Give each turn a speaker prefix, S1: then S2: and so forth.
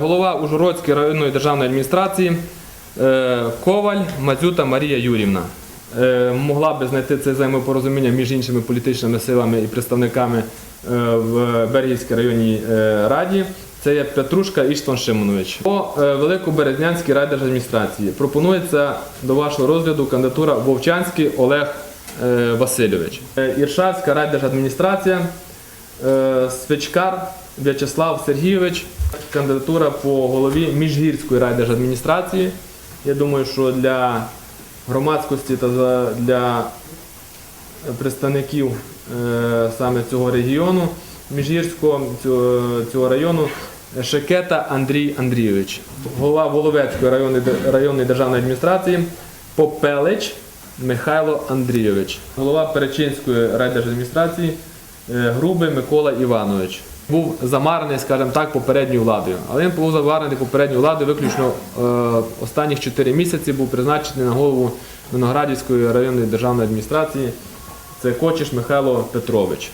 S1: Голова Ужгородської районної державної адміністрації е, Коваль Мазюта Марія Юрівна. Е, Могла би знайти це взаємопорозуміння між іншими політичними силами і представниками е, в Бергівській районній раді. Це є Петрушка Іштван Шимонович. По Великоберезнянській райдержадміністрації пропонується до вашого розгляду кандидатура Вовчанський Олег Васильович. Іршавська райдержадміністрація Свечкар В'ячеслав Сергійович, кандидатура по голові Міжгірської райдержадміністрації. Я думаю, що для громадськості та для представників е, саме цього регіону Міжгірського цього, району Шекета Андрій Андрійович, голова Воловецької районної, районної державної адміністрації Попелич Михайло Андрійович, голова Перечинської райдержадміністрації е, Грубий Микола Іванович. Був замарений, скажімо так, попередньою владою. Але він був замарений попередньою владою виключно е, останніх 4 місяці був призначений на голову Виноградівської районної державної адміністрації. Це Кочиш Михайло Петрович.